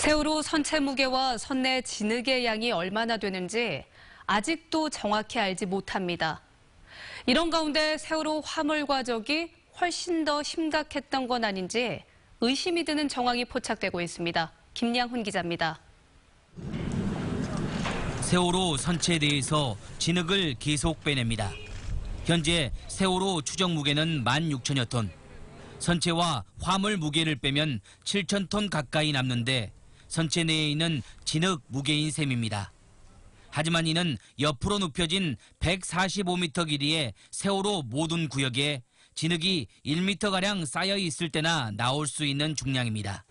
세월호 선체 무게와 선내 진흙의 양이 얼마나 되는지 아직도 정확히 알지 못합니다. 이런 가운데 세월호 화물 과적이 훨씬 더 심각했던 건 아닌지 의심이 드는 정황이 포착되고 있습니다. 김양훈 기자입니다. 세월호 선체에 대해서 진흙을 계속 빼냅니다. 현재 세월호 추정 무게는 16,000여 톤. 선체와 화물 무게를 빼면 7,000톤 가까이 남는데 선체 내에 있는 진흙 무게인 셈입니다. 하지만 이는 옆으로 눕혀진 145m 길이의 세월호 모든 구역에 진흙이 1m가량 쌓여 있을 때나 나올 수 있는 중량입니다.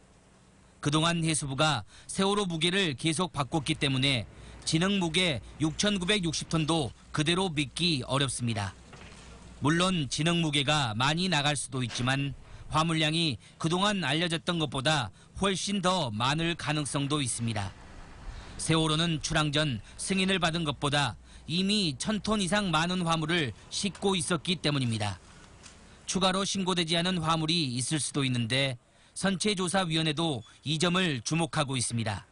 그동안 해수부가 세월호 무게를 계속 바꿨기 때문에 진흙 무게 6,960톤도 그대로 믿기 어렵습니다. 물론 진흙 무게가 많이 나갈 수도 있지만 화물량이 그동안 알려졌던 것보다 훨씬 더 많을 가능성도 있습니다. 세월호는 출항 전 승인을 받은 것보다 이미 1000톤 이상 많은 화물을 싣고 있었기 때문입니다. 추가로 신고되지 않은 화물이 있을 수도 있는데 선체조사위원회도 이 점을 주목하고 있습니다.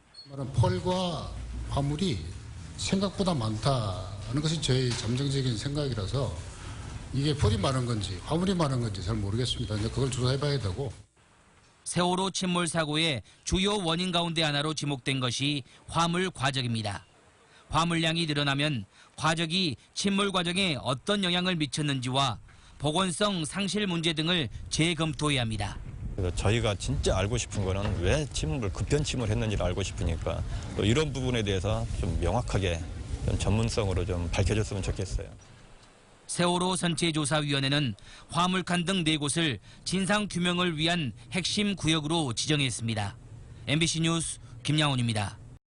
펄과 화물이 생각보다 많다는 것이 저의 잠정적인 생각이라서 이게 펄이 많은 건지 화물이 많은 건지 잘 모르겠습니다. 이제 그걸 조사해봐야 되고 세월호 침몰 사고의 주요 원인 가운데 하나로 지목된 것이 화물 과적입니다. 화물량이 늘어나면 과적이 침몰 과정에 어떤 영향을 미쳤는지와 보건성 상실 문제 등을 재검토해야 합니다. 그래서 저희가 진짜 알고 싶은 거는 왜 침을 급변 침을 했는지를 알고 싶으니까 또 이런 부분에 대해서 좀 명확하게 좀 전문성으로 좀 밝혀졌으면 좋겠어요. 세월호 선체조사위원회는 화물칸 등 네 곳을 진상 규명을 위한 핵심 구역으로 지정했습니다. MBC 뉴스 김양훈입니다.